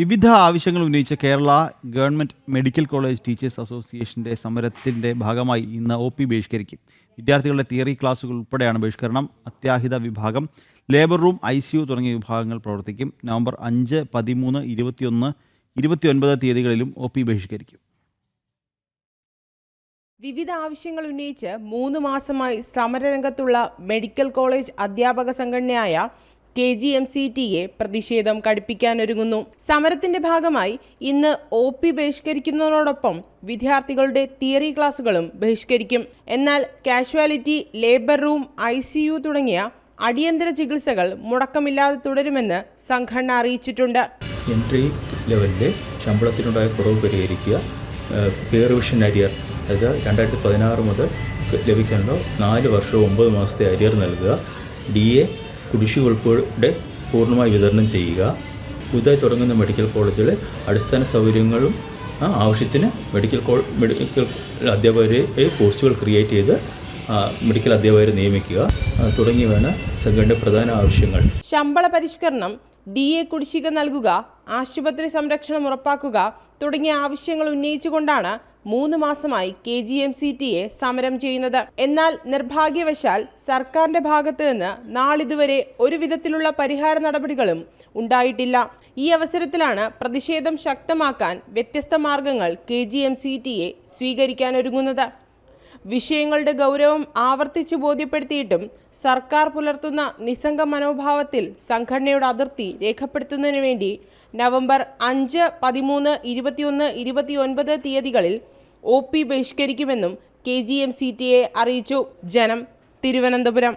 വിവിധ ആവശ്യങ്ങൾ ഉന്നയിച്ച Kerala government medical college teachers അസോസിയേഷന്റെ സമരത്തിന്റെ ഭാഗമായി ഇന്ന് ഒ പി ബഹിഷ്കരിക്കും. വിദ്യാർത്ഥികളുടെ തിയറി ക്ലാസുകൾ ഉൾപ്പെടെയാണ് ബഹിഷ്കരണം. അത്യാഹിത വിഭാഗം labour room I C U തുടങ്ങിയ വിഭാഗങ്ങൾ പ്രവർത്തിക്കും. നവംബർ അഞ്ച് പതിമൂന്ന് ഇരുപത്തിയൊന്ന് ഇരുപത്തിയൊൻപത് തീയതികളിലും ഒ പി ബഹിഷ്കരിക്കും. വിവിധ ആവശ്യങ്ങൾ ഉന്നയിച്ച് മൂന്ന് മാസമായി സമരരംഗത്തുള്ള മെഡിക്കൽ കോളേജ് അധ്യാപക സംഘടനയായ K G M C T A പ്രതിഷേധം കടുപ്പിക്കാനൊരുങ്ങുന്നു. സമരത്തിന്റെ ഭാഗമായി ഇന്ന് ഒ പി ബഹിഷ്കരിക്കുന്നതിനോടൊപ്പം വിദ്യാർത്ഥികളുടെ തിയറി ക്ലാസുകളും ബഹിഷ്കരിക്കും. എന്നാൽ കാഷ്വാലിറ്റി ലേബർ റൂം ഐ തുടങ്ങിയ അടിയന്തര ചികിത്സകൾ മുടക്കമില്ലാതെ തുടരുമെന്ന് സംഘടന അറിയിച്ചിട്ടുണ്ട്. എൻട്രി ലെവലിലെ ശമ്പളത്തിനുണ്ടായ കുറവ് പരിഹരിക്കുക പേ റിവിഷൻ അരിയർ അതായത് രണ്ടായിരത്തി പതിനാറ് മുതൽ ലഭിക്കാനുള്ള നാല് വർഷവും ഒമ്പത് മാസത്തെ അരിയർ നൽകുക ഡി എ കുടിശ്ശിക ഉൾപ്പെടെ പൂർണമായി വിതരണം ചെയ്യുക. പുതുതായി തുടങ്ങുന്ന മെഡിക്കൽ കോളേജിലെ അടിസ്ഥാന സൗകര്യങ്ങളും ആവശ്യത്തിന് മെഡിക്കൽ കോ മെഡിക്കൽ അധ്യാപകരെ പോസ്റ്റുകൾ ക്രിയേറ്റ് ചെയ്ത് മെഡിക്കൽ അധ്യാപകരെ നിയമിക്കുക. തുടങ്ങിയവയാണ് സംഘടനയുടെ പ്രധാന ആവശ്യങ്ങൾ. ശമ്പള പരിഷ്കരണം ഡി എ കുടിശ്ശിക നൽകുക ആശുപത്രി സംരക്ഷണം ഉറപ്പാക്കുക തുടങ്ങിയ ആവശ്യങ്ങൾ ഉന്നയിച്ചുകൊണ്ടാണ് മൂന്ന് മാസമായി K G M C T A സമരം ചെയ്യുന്നത്. എന്നാൽ നിർഭാഗ്യവശാൽ സർക്കാരിന്റെ ഭാഗത്ത് നിന്ന് നാളിതുവരെ ഒരു വിധത്തിലുള്ള പരിഹാര നടപടികളും ഉണ്ടായിട്ടില്ല. ഈ അവസരത്തിലാണ് പ്രതിഷേധം ശക്തമാക്കാൻ വ്യത്യസ്ത മാർഗങ്ങൾ K G M C T A സ്വീകരിക്കാനൊരുങ്ങുന്നത് വിഷയങ്ങളുടെ ഗൗരവം ആവർത്തിച്ച് ബോധ്യപ്പെടുത്തിയിട്ടും സർക്കാർ പുലർത്തുന്ന നിസ്സംഗ മനോഭാവത്തിൽ സംഘടനയുടെ അതിർത്തി രേഖപ്പെടുത്തുന്നതിന് വേണ്ടി നവംബർ അഞ്ച് പതിമൂന്ന് ഇരുപത്തിയൊന്ന് ഇരുപത്തിയൊൻപത് തീയതികളിൽ O P ബഹിഷ്കരിക്കുമെന്നും K G M C T A അറിയിച്ചു. ജനം തിരുവനന്തപുരം.